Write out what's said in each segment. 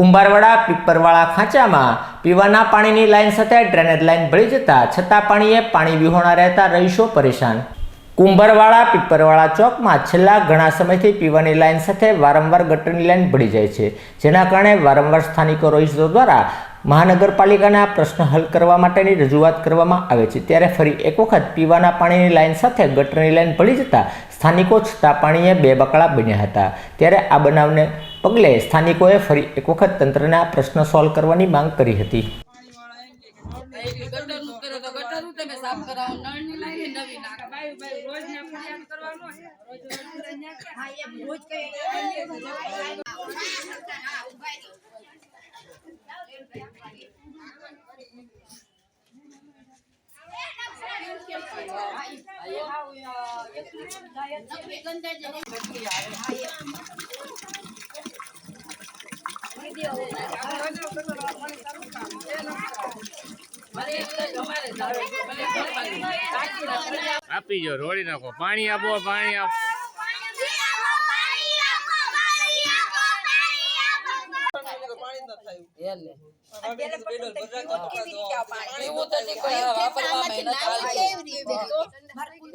કુંભારવાડા, પીપરવાળા ખાંચામાં પીવાના પાણીની લાઇન સાથે ડ્રેનેજ લાઇન ભળી જતા છતાં પાણીએ પાણી વિહોણા રહેતા રહીશો પરેશાન. કુંભારવાળા પીપરવાળા ચોકમાં છેલ્લા ઘણા સમયથી પીવાની લાઇન સાથે વારંવાર ગટરની લાઇન ભળી જાય છે, જેના કારણે વારંવાર સ્થાનિકો રહીશો દ્વારા મહાનગરપાલિકાના પ્રશ્ન હલ કરવા માટેની રજૂઆત કરવામાં આવે છે. ત્યારે ફરી એક વખત પીવાના પાણીની લાઇન સાથે ગટરની લાઇન ભળી જતા સ્થાનિકો છતાં પાણીએ બે બકડા બન્યા હતા. ત્યારે આ બનાવને પગલે સ્થાનિકોએ ફરી એક વખત તંત્રને આ પ્રશ્ન સોલ્વ કરવાની માંગ કરી હતી કરો તો ગટરનું તમે સાફ કરાવો નળની લાઈન નવી નાખો બાયું બાયું રોજ ના ફરિયાદ કરવાનો છે રોજ રોજ રોજ આપી જો રોડી નાખો. પાણી આપો પાણી આપો. એવું તો નહીં કોઈ વાપરવામાં ય નથી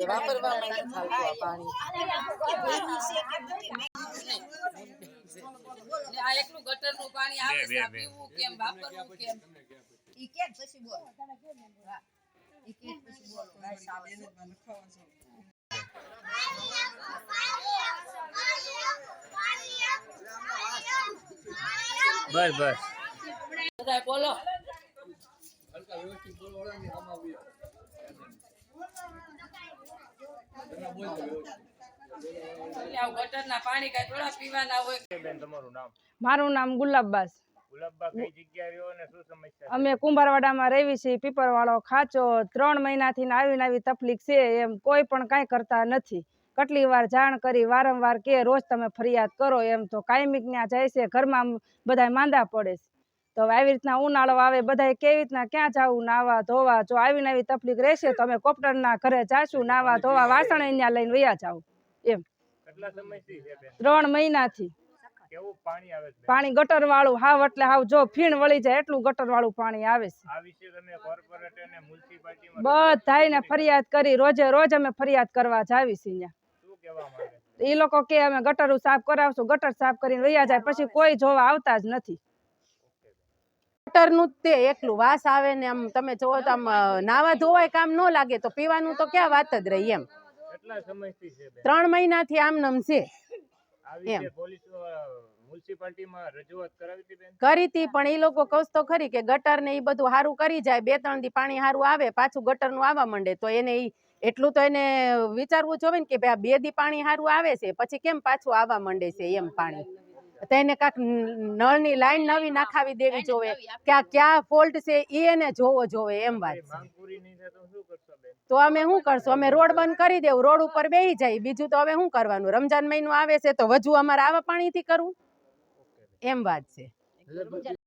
વાપરવામાં ય નથી પાણી. આ એકલું ગટરનું પાણી આવે છે આ બે, બે. પીવું કેમ વાપરવું બધાય બોલો. થોડા પીવાના બસ બેન તમારું મારું નામ ગુલાબબાસ. ગુલાબબા કઈ જગ્યા રહ્યો અને શું સમસ્યા અમે કુંભારવાડામાં રહેવી છીએ પીપરવાળો ખાચો ત્રણ મહિનાથી ને આવીને આવી તકલીફ છે એમ કોઈ પણ કાંઈ કરતા નથી. કેટલી વાર જાણ કરી વારંવાર કે રોજ તમે ફરિયાદ કરો એમ તો કાયમિક ત્યાં જાય છે ઘરમાં બધા માંદા પડે છે. તો હવે આવી રીતના ઉનાળો આવે બધા કેવી રીતના ક્યાં જવું નાવા ધોવા જો આવીને આવી તકલીફ રહેશે તો અમે કોપ્ટરના ઘરે જાશું નાવા ધોવા વાસણ અહીંયા લઈને વયા જાવ એમ. ત્રણ મહિનાથી. પાણી ગટર વાળું હાવ એટલે હાવ જો ફીણ વળી જાય એટલું ગટર વાળું પાણી આવે છે. બધાયને ફરિયાદ કરી રોજે રોજ અમે ફરિયાદ કરવા જાવી છીએ માંગે એ લોકો કે અમે ગટર સાફ કરાવશું ગટર સાફ કરીને વયા જાય પછી કોઈ જોવા આવતા જ નથી. ગટરનું તે એકલું વાસ આવે ને આમ તમે જોવો તો આમ નાવા ધોવાય કામ ન લાગે તો પીવાનું તો ક્યાં વાત જ રહી એમ. કેટલા સમયથી છે ત્રણ મહિનાથી આમ નમ છે. હતી કરી તી પણ એ લોકો કહું તો ખરી કે ગટર ને એ બધું સારું કરી જાય બે ત્રણ દી પાણી સારું આવે પાછું ગટરનું આવવા માંડે તો એને ઈ એટલું તો એને વિચારવું જોવે ને કે ભાઈ આ બે દી પાણી સારું આવે છે પછી કેમ પાછું આવવા માંડે છે એમ પાણી? તો એને કાંક નળની લાઈન નવી નાખાવી દેવી જોવે. કે આ ક્યાં ફોલ્ટ છે એ એને જોવો જોવે એમ વાત છે. તો શું કરશો બેન તો અમે શું કરશું? અમે રોડ બંધ કરી દેવું. રોડ ઉપર બેસી જાય. બીજું તો હવે શું કરવાનું? રમજાન મહિનો આવે છે તો વજુ અમારે આવા પાણીથી કરવું? એમ વાત છે.